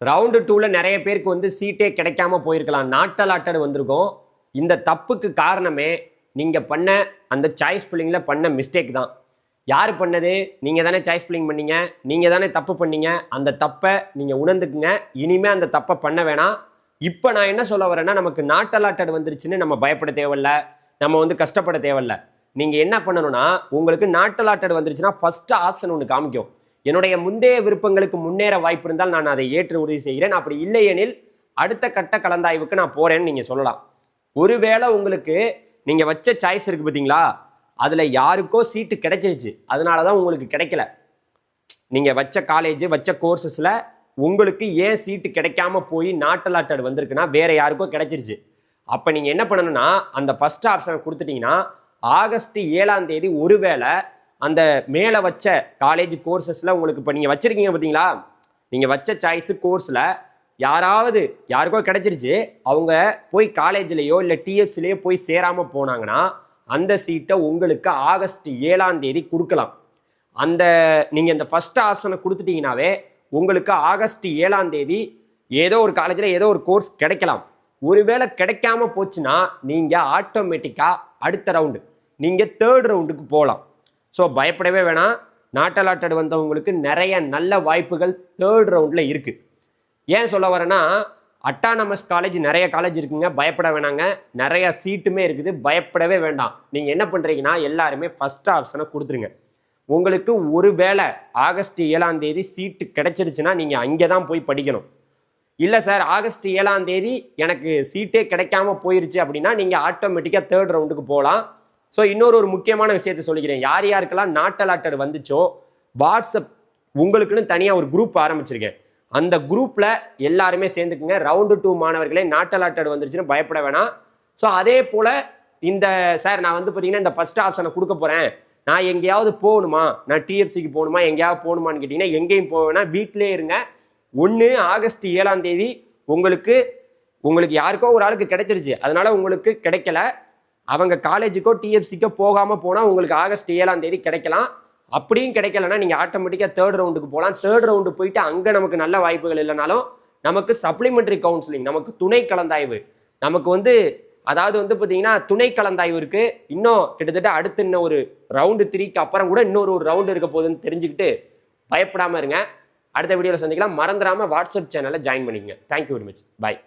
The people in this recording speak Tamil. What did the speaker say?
ரவுண்டு டூவில் நிறைய பேருக்கு வந்து சீட்டே கிடைக்காம போயிருக்கலாம். நாட்டலாட்டடு வந்திருக்கும். இந்த தப்புக்கு காரணமே நீங்கள் பண்ண அந்த சாய்ஸ் பில்லிங்கில் பண்ண மிஸ்டேக் தான். யார் பண்ணது? நீங்கள் தானே சாய்ஸ் பில்லிங் பண்ணீங்க. நீங்கள் தானே தப்பு பண்ணீங்க. அந்த தப்பை நீங்கள் உணர்ந்துக்குங்க. இனிமேல் அந்த தப்பை பண்ண வேணாம். இப்போ நான் என்ன சொல்ல வரேன்னா நமக்கு நாட்டலாட்டடு வந்துருச்சுன்னு நம்ம பயப்பட தேவையில்ல. நம்ம வந்து கஷ்டப்பட தேவையில்ல. நீங்கள் என்ன பண்ணணும்னா உங்களுக்கு நாட்டலாட்டடு வந்துருச்சுன்னா ஃபஸ்ட்டு ஆப்ஷன் ஒன்று காமிக்கும். என்னுடைய முந்தைய விருப்பங்களுக்கு முன்னேற வாய்ப்பு இருந்தால் நான் அதை ஏற்று உறுதி செய்கிறேன். அப்படி இல்லையெனில் அடுத்த கட்ட கலந்தாய்வுக்கு நான் போறேன்னு நீங்கள் சொல்லலாம். ஒருவேளை உங்களுக்கு நீங்கள் வச்ச சாய்ஸ் இருக்கு பார்த்தீங்களா அதில் யாருக்கோ சீட்டு கிடைச்சிருச்சு. அதனால தான் உங்களுக்கு கிடைக்கல. நீங்கள் வச்ச காலேஜ் வச்ச கோர்சஸில் உங்களுக்கு ஏன் சீட்டு கிடைக்காம போய் நாட்டலாட்டட் வந்திருக்குன்னா வேற யாருக்கோ கிடைச்சிருச்சு. அப்போ நீங்கள் என்ன பண்ணணும்னா அந்த ஃபர்ஸ்ட் ஆப்ஷனை கொடுத்துட்டீங்கன்னா ஆகஸ்ட் ஏழாம் தேதி ஒருவேளை அந்த மேலே வச்ச காலேஜ் கோர்சஸில் உங்களுக்கு இப்போ நீங்கள் வச்சுருக்கீங்க பார்த்தீங்களா நீங்கள் வச்ச சாய்ஸு கோர்ஸில் யாராவது யாருக்கோ கிடச்சிருச்சு அவங்க போய் காலேஜ்லேயோ இல்லை டிஎஃப்சிலேயோ போய் சேராமல் போனாங்கன்னா அந்த சீட்டை உங்களுக்கு ஆகஸ்ட் ஏழாம் தேதி கொடுக்கலாம். அந்த நீங்கள் இந்த ஃபஸ்ட் ஆப்ஷனை கொடுத்துட்டீங்கனாவே உங்களுக்கு ஆகஸ்ட் ஏழாம் தேதி ஏதோ ஒரு காலேஜில் ஏதோ ஒரு கோர்ஸ் கிடைக்கலாம். ஒருவேளை கிடைக்காம போச்சுன்னா நீங்கள் ஆட்டோமேட்டிக்காக அடுத்த ரவுண்டு நீங்கள் தேர்ட் ரவுண்டுக்கு போகலாம். ஸோ பயப்படவே வேணாம். நாட்டலாட்டடு வந்தவங்களுக்கு நிறைய நல்ல வாய்ப்புகள் தேர்ட் ரவுண்டில் இருக்குது ஏன் சொல்ல வரேன்னா அட்டானமஸ் காலேஜ் நிறைய காலேஜ் இருக்குங்க. பயப்பட வேணாங்க. நிறைய சீட்டுமே இருக்குது. பயப்படவே வேண்டாம். நீங்கள் என்ன பண்ணுறீங்கன்னா எல்லாருமே ஃபஸ்ட் ஆப்ஷனை கொடுத்துருங்க. உங்களுக்கு ஒரு வேளை ஆகஸ்ட் ஏழாம் தேதி சீட்டு கிடைச்சிருச்சுன்னா நீங்கள் அங்கே தான் போய் படிக்கணும். இல்லை சார் ஆகஸ்ட் ஏழாம் தேதி எனக்கு சீட்டே கிடைக்காம போயிருச்சு அப்படின்னா நீங்கள் ஆட்டோமேட்டிக்காக தேர்ட் ரவுண்டுக்கு போகலாம். ஸோ இன்னொரு ஒரு முக்கியமான விஷயத்த சொல்லிக்கிறேன். யார் யாருக்கெல்லாம் நாட்டலாட்டர் வந்துச்சோ வாட்ஸ்அப் உங்களுக்குன்னு தனியாக ஒரு குரூப் ஆரம்பிச்சிருக்கேன். அந்த குரூப்பில் எல்லாருமே சேர்ந்துக்குங்க. ரவுண்டு டூ மாணவர்களே நாட்டலாட்டர் வந்துருச்சுன்னு பயப்பட வேணாம். ஸோ அதே போல் இந்த சார் நான் வந்து பார்த்தீங்கன்னா இந்த ஃபஸ்ட் ஆப்ஷனை கொடுக்க போகிறேன் நான் எங்கேயாவது போகணுமா? நான் டிஎஃப்சிக்கு போகணுமா? எங்கேயாவது போகணுமான்னு கேட்டிங்கன்னா எங்கேயும் போவேன்னா வீட்டிலே இருங்க. ஒன்று ஆகஸ்ட் ஏழாம் தேதி உங்களுக்கு உங்களுக்கு யாருக்கோ ஒரு ஆளுக்கு கிடைச்சிருச்சு. அதனால் உங்களுக்கு கிடைக்கல. அவங்க காலேஜுக்கோ டிஎஃப்சிக்கோ போகாமல் போனால் உங்களுக்கு ஆகஸ்ட் ஏழாம் தேதி கிடைக்கலாம். அப்படியும் கிடைக்கலன்னா நீங்கள் ஆட்டோமேட்டிக்காக தேர்ட் ரவுண்டுக்கு போகலாம். தேர்ட் ரவுண்டு போயிட்டு அங்கே நமக்கு நல்ல வாய்ப்புகள் இல்லைனாலும் நமக்கு சப்ளிமெண்ட்ரி கவுன்சிலிங் நமக்கு துணை கலந்தாய்வு. நமக்கு வந்து அதாவது வந்து பார்த்தீங்கன்னா துணை கலந்தாய்வு இருக்குது இன்னும் கிட்டத்தட்ட அடுத்து இன்னும் ஒரு ரவுண்டு த்ரீக்கு அப்புறம் கூட இன்னொரு ஒரு ரவுண்டு இருக்க போகுதுன்னு தெரிஞ்சுக்கிட்டு பயப்படாமல் இருங்க. அடுத்த வீடியோவில் சந்திக்கலாம். மறந்துடாமல் வாட்ஸ்அப் சேனலை ஜாயின் பண்ணிக்கங்க. Thank you very much bye